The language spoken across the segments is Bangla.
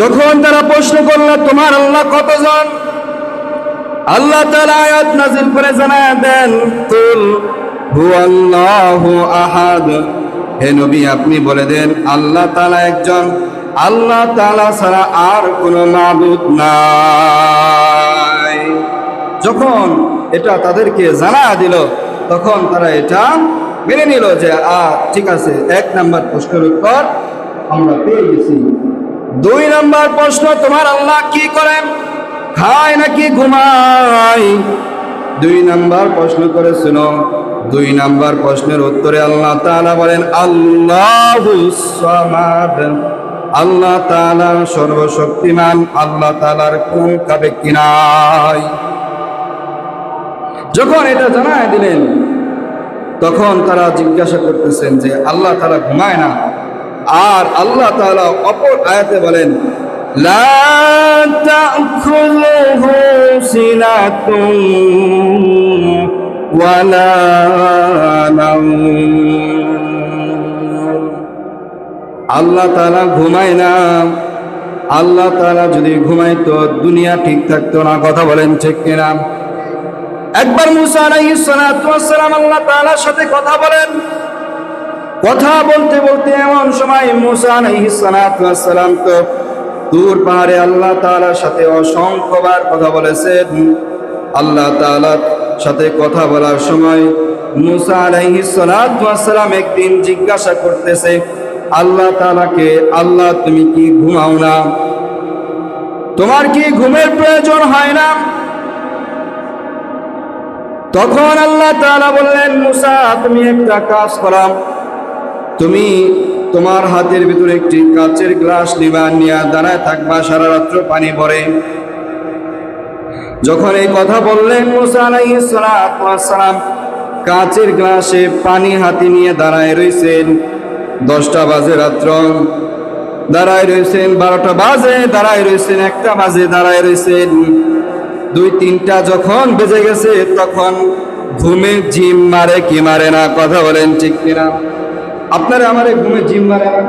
যখন তারা প্রশ্ন করল, তোমার আল্লাহ কতজন? আল্লাহ আয়াত নাজিল করে জানায় দেন, কুল আহাদ। হে নবী, আপনি বলে দেন, আল্লাহ তাআলা একজন। আল্লাহ তাআলা ছাড়া আর কোনো মাবুদ নাই। যখন এটা তাদেরকে জানা দিল, তখন তারা এটা মেনে নিল যে আ ঠিক আছে, এক নাম্বার প্রশ্নের উত্তর আমরা পেয়ে গেছি। দুই নম্বর প্রশ্ন, তোমার আল্লাহ কি করেন? খায় নাকি ঘুমায়? দুই নাম্বার প্রশ্ন করে করেছিল দুই নাম্বার প্রশ্নের উত্তরে আল্লাহ তাআলা বলেন, আল্লাহু আল্লাহ তাআলা সর্বশক্তিমান, আল্লাহ তাআলার কোন কাবে কিনাই যখন এটা জানায় দিলেন, তখন তারা জিজ্ঞাসা করতেছেন যে, আল্লাহ তাআলা ঘুমায় না? আর আল্লাহ তাআলা অপর আয়াতে বলেন আল্লাহ তাআলা ঘুমায় না। আল্লাহ তাআলা যদি ঘুমাইতো দুনিয়া ঠিক থাকতো না, কথা বলেন ঠিক কিনা? একবার মুসা ওয়াস সালাম আল্লাহ তাআলার সাথে কথা বলেন। কথা বলতে বলতে এমন সময় মুসা আলাইহিস সালাতু ওয়াস সালাম তো দূর পাহাড়ে আল্লাহ তাআলার সাথে অসংখ্যবার কথা বলেছেন। আল্লাহ তাআলার সাথে কথা বলার সময় একদিন জিজ্ঞাসা করতেছে, আল্লাহ আল্লাহ তুমি কি ঘুমাও না? তোমার কি ঘুমের প্রয়োজন হয় না? তখন আল্লাহ তাআলা বললেন, মুসা, তুমি একটা কাজ করাম তুমি তোমার হাতের ভিতরে একটি কাচের গ্লাস নিবা, নিয়ে দাঁড়ায় থাকবা, সারা রাত্র পানি ভরে। যখন এই কথা বললেন, মুসা কাচের গ্লাসে পানি হাতে নিয়ে দাঁড়ায় রইছেন। দশটা বাজে রাত্র। দাঁড়ায় রয়েছেন বারোটা বাজে, দাঁড়ায় রয়েছেন একটা বাজে, দাঁড়ায় রয়েছেন দুই, তিনটা যখন বেজে গেছে, তখন ঘুমে জিম মারে কি মারে না, কথা বলেন ঠিক কিনা? আপনারা আমারে ঘুমে জিম মারে না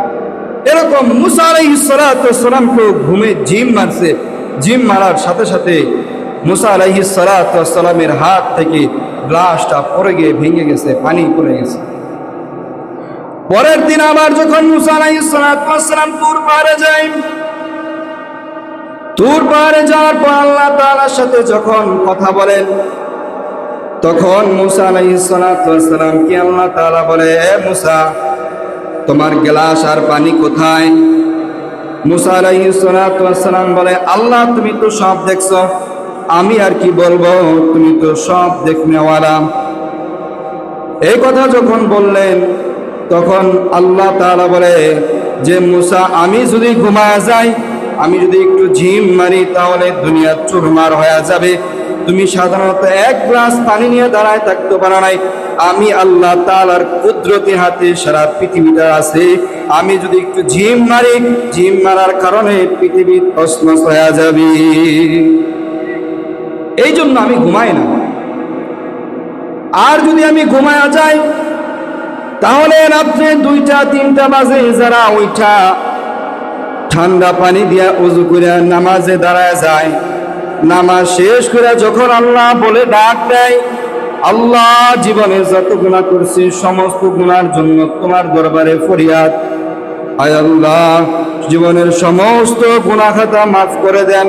এরকম মুসা আলাইহিস সালাতু সালামকে ঘুমে জিম মারছে। জিম মারার সাথে সাথে মুসা আলাইহিস সালাতু সালামের হাত থেকে গ্লাসটা পড়ে গিয়ে ভেঙে গেছে, পানি পড়ে গেছে। পরের দিন আবার যখন মুসা সালাতু সালাম তুর পাহাড়ে যায়, তুর পাহাড়ে যাওয়ার পর আল্লাহ সাথে যখন কথা বলেন, তখন মুসা আলাইহিস সালাতু সালাম কি আল্লাহ বলে তোমার গ্লাস আর পানি কোথায়? মুসা আলাইহিস সালাম বলে, আল্লাহ, তুমি তো সব দেখছ। আমি আর কি বলব? তুমি তো সব দেখনেওয়ালা। এই কথা যখন বললেন, তখন আল্লাহ তাআলা বলে, যে মুসা, আমি যদি ঘুমায় যাই, আমি যদি একটু ঝিম মারি, তাহলে দুনিয়া চুরমার হয়ে যাবে। তুমি সাধারণত এক গ্লাস পানি নিয়ে দাঁড়ায় থাকতে পারো নাই। আমি আল্লাহ তাআলার কুদরতি হাতে সারা পৃথিবীটা আছে। আমি যদি একটু ঝিম মারি, ঝিম মারার কারণে পৃথিবী তসমস হয়ে যাবে। এই জন্য আমি ঘুমাই না। আর যদি আমি ঘুমায়া যাই, তাহলে রাত্রে দুইটা, তিনটা বাজে যারা ওইটা ঠান্ডা পানি দিয়া উজু করে নামাজে দাঁড়ায় যায়। নামাজ শেষ করে যখন আল্লাহ বলে ডাক দেয়, আল্লাহ জীবনে যত গুণা করছি, সমস্ত গুণার জন্য তোমার দরবারে ফরিয়াদ। আয় আল্লাহ, জীবনের সমস্ত গুণা খাতা মাফ করে দেন।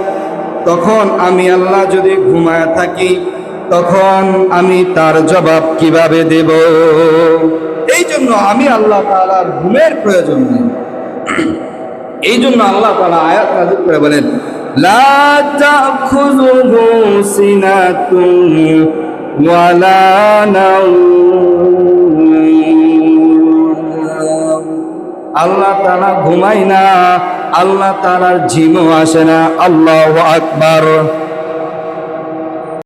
তখন আমি আল্লাহ যদি ঘুমায় থাকি, তখন আমি তার জবাব কীভাবে দেব? এই জন্য আমি আল্লাহ তাআলার ঘুমের প্রয়োজন নেই। এই জন্য আল্লাহ তাআলা আয়াত করে বলেন, লা তাখুযুহু সিনাতুন ولا আল্লাহ তারা ঘুমায় না আল্লাহ তাআলার জিমও আসে না আল্লাহ আকবার।